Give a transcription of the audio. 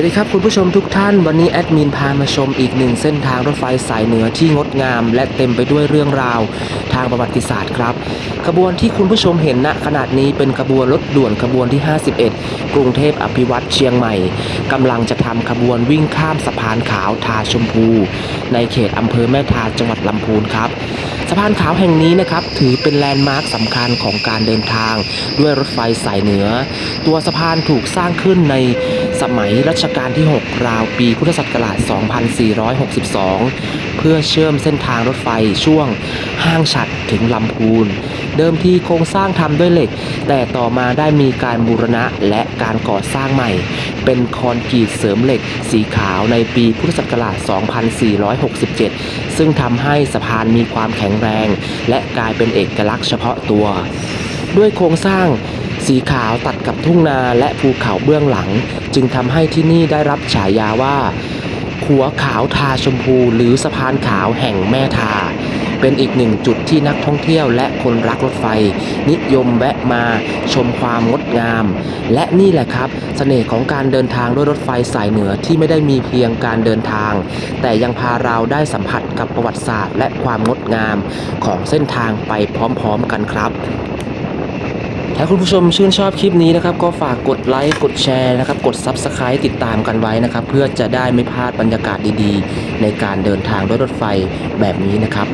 วัสดีครับคุณผู้ชมทุกท่าน วันนี้แอดมินพามาชมอีกหนึ่งเส้นทางรถไฟสายเหนือที่งดงาม และเต็มไปด้วยเรื่องราวทางประวัติศาสตร์ครับขบวนที่คุณผู้ชมเห็นณขนาดนี้เป็นขบวนรถด่วนขบวนที่ 51 กรุงเทพอภิวัตรเชียงใหม่กำลังจะทำขบวนวิ่งข้ามสะพานขาวทาชมพู ในเขตอำเภอแม่ทาจังหวัดลำพูนครับสะพานขาวแห่งนี้นะครับถือเป็นแลนด์มาร์คสำคัญของการเดินทาง ด้วยรถไฟสายเหนือ ตัวสะพานถูกสร้างขึ้นใน สมัยรัชกาลที่ 6 ราวปีพุทธศักราช 2462 เพื่อเชื่อมเส้นทางรถไฟช่วงห้างฉัดถึงลำพูน เดิมทีโครงสร้างทำด้วยเหล็ก แต่ต่อมาได้มีการบูรณะและการก่อสร้างใหม่ เป็นคอนกรีตเสริมเหล็กสีขาวในปีพุทธศักราช 2467 ซึ่งทำให้สะพานมีความแข็งแรง และกลายเป็นเอกลักษณ์เฉพาะตัว ด้วยโครงสร้าง สีขาวตัดกับทุ่งนาและภูเขาเบื้องหลัง จึงทำให้ที่นี่ได้รับฉายาว่าขัวขาวทาชมพูหรือสะพานขาวแห่งแม่ทา เป็นอีกหนึ่งจุดที่นักท่องเที่ยวและคนรักรถไฟ นิยมแวะมาชมความงดงาม และนี่แหละครับเสน่ห์ของการเดินทางด้วยรถไฟสายเหนือที่ไม่ได้มีเพียงการเดินทาง แต่ยังพาเราได้สัมผัสกับประวัติศาสตร์ และความงดงามของเส้นทางไปพร้อมๆกันครับ ถ้าคุณผู้ชมชื่นชอบคลิปนี้นะครับ ก็ฝากกดไลค์กดแชร์นะครับ กด Subscribe ติดตามกันไว้นะครับ เพื่อจะได้ไม่พลาดบรรยากาศดีๆ ในการเดินทางด้วยรถไฟแบบนี้นะครับ